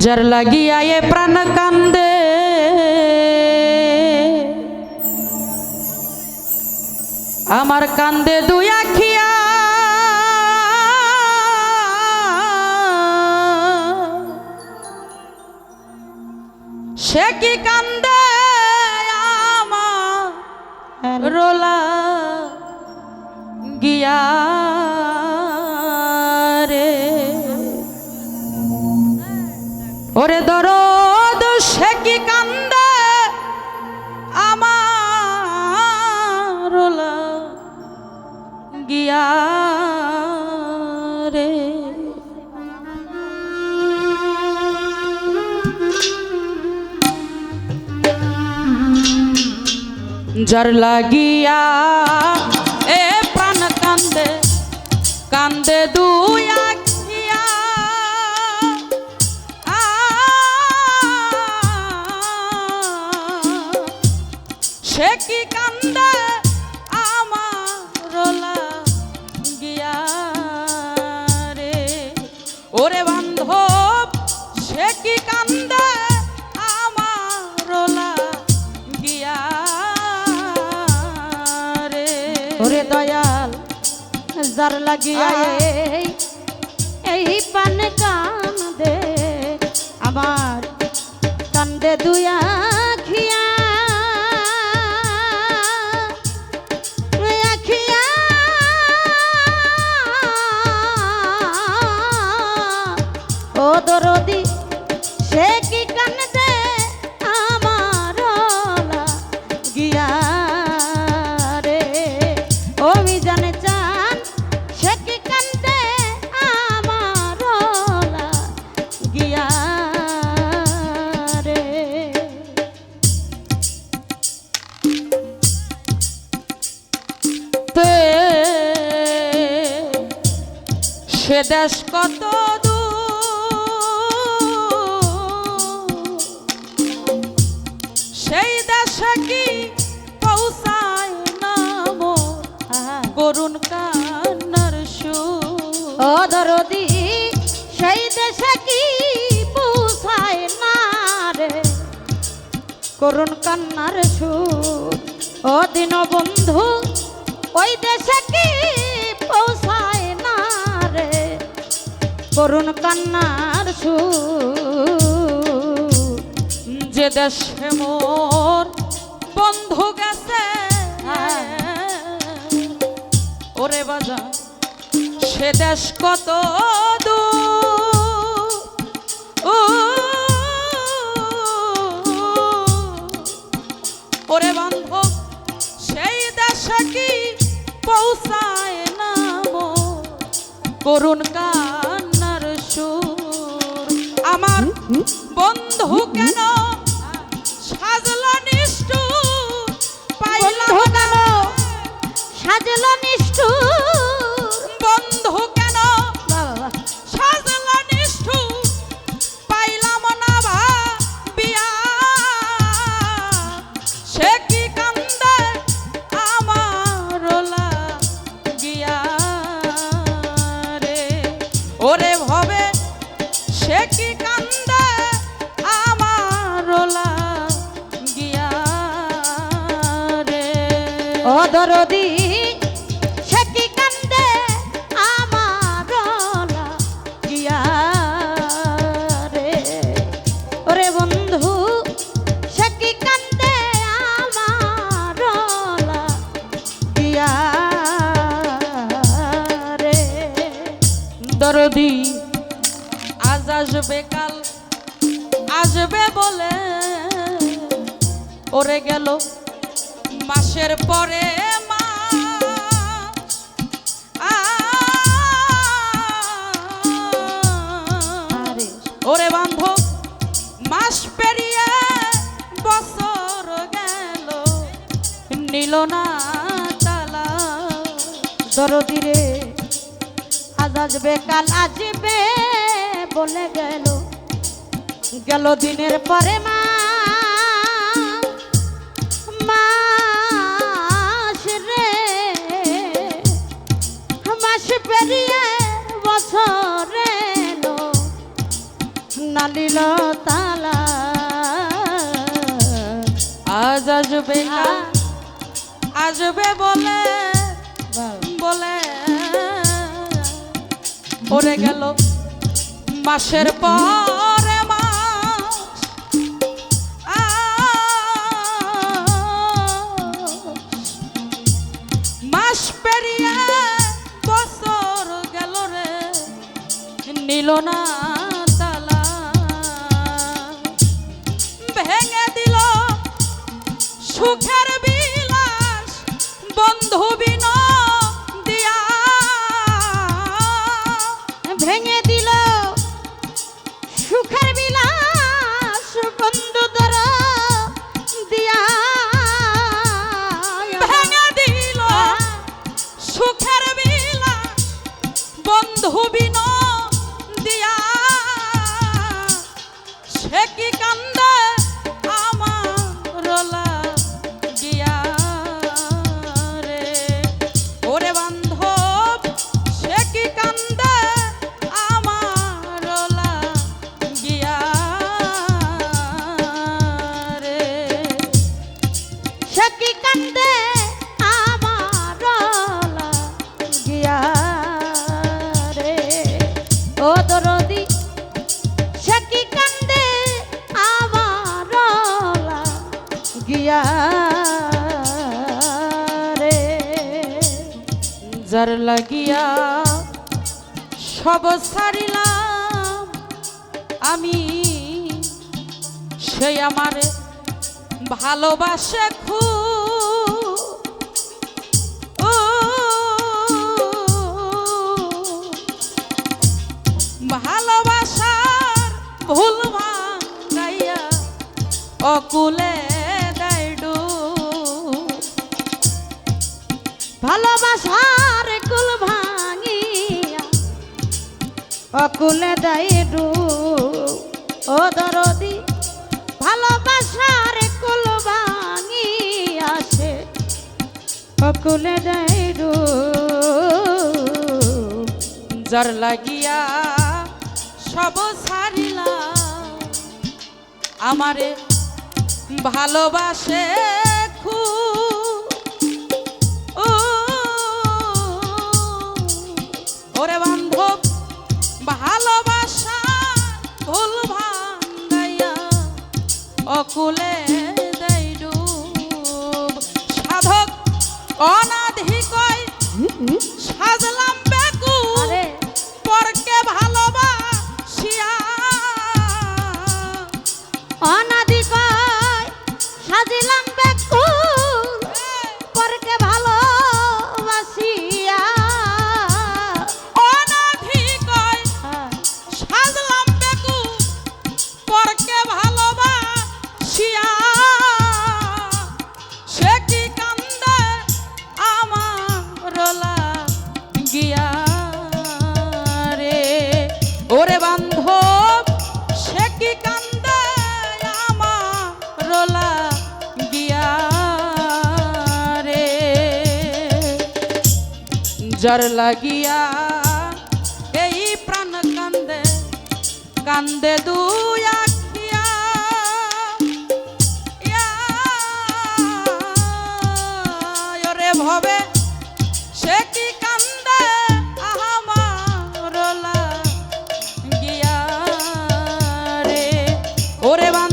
যার লাগিয়া এ প্রাণ কান্দে আমার কান্দে দুই আখিয়া সে কি কান্দে আমার রোলা গিয়া ওরে দরদ, সে কি কান্দে? আমার গিয়া রে। যার লাগিয়া এ প্রাণ কান্দে কান্দে দুই সে কি কান্দে? আমার গিয়া রে। ওরে দয়াল যার লাগিয়া এই এই পান কান্দে আমার কান্দে দুয়া খিয়া দরদি দেশ কত সেই দেশে কি পৌঁছায় না মোর করুণ কান্নার সুর? ও দরদি, সেই দেশে কি পুষায় না রে করুণ কান্নার সুর? ও দিন বন্ধু ওই দেশে কি পৌঁছায় করুণ কান্নার সুর। যে দেশে মোর বন্ধু গেছে, ওরে বাজা সে দেশ কত ওরে বান্ধব, সেই দেশে কি পৌঁছায় না করুণ কান্নার বন্ধু কেন? সাজলো পাইলাম বন্ধু না। সাজল নিষ্ঠুর। বন্ধু কেন? সাজলো নিষ্ঠুর পাইলাম না ভাবিয়া সে কি কান্দে আমার গিয়া রে? ওরে ভবে সে কি কান্দে দরদি, সে কি কান্দে আমার গিয়া রে। ওরে বন্ধু, সে কি কান্দে আমার গিয়া রে। দরদি, আজ আসবে কাল, আসবে বলে ওরে গেল মাসের পরে। ওরে বান্ধব মাস পেরিয়ে বছর গেল নিল না তালা দরদি রে আজ আসবে কাল আসবে বলে গেল গেল দিনের পরে মা আসবে না। আসবে বলে বলে। ওরে গেল মাসের পর। সুখে যার লাগিয়া সব সারিলাম আমি সে আমার ভালোবাসে খু ভালোবাসার ভুল ভাঙাইয়া অকুলে দেয় ভালোবাসা অকুলে দায়ে ডু, ও দরদি, ভালোবাসার কুল ভাঙি আসে। অকুলে দায়ে ডু যার লাগিয়া সব ছাড়িলা আমারে ভালোবাসে ভালো যার লাগিয়া এই প্রাণ কান্দে কান্দে দুই আখিয়া রে ভবে সে কি কান্দে আহামার গিয়া রে ওরে বা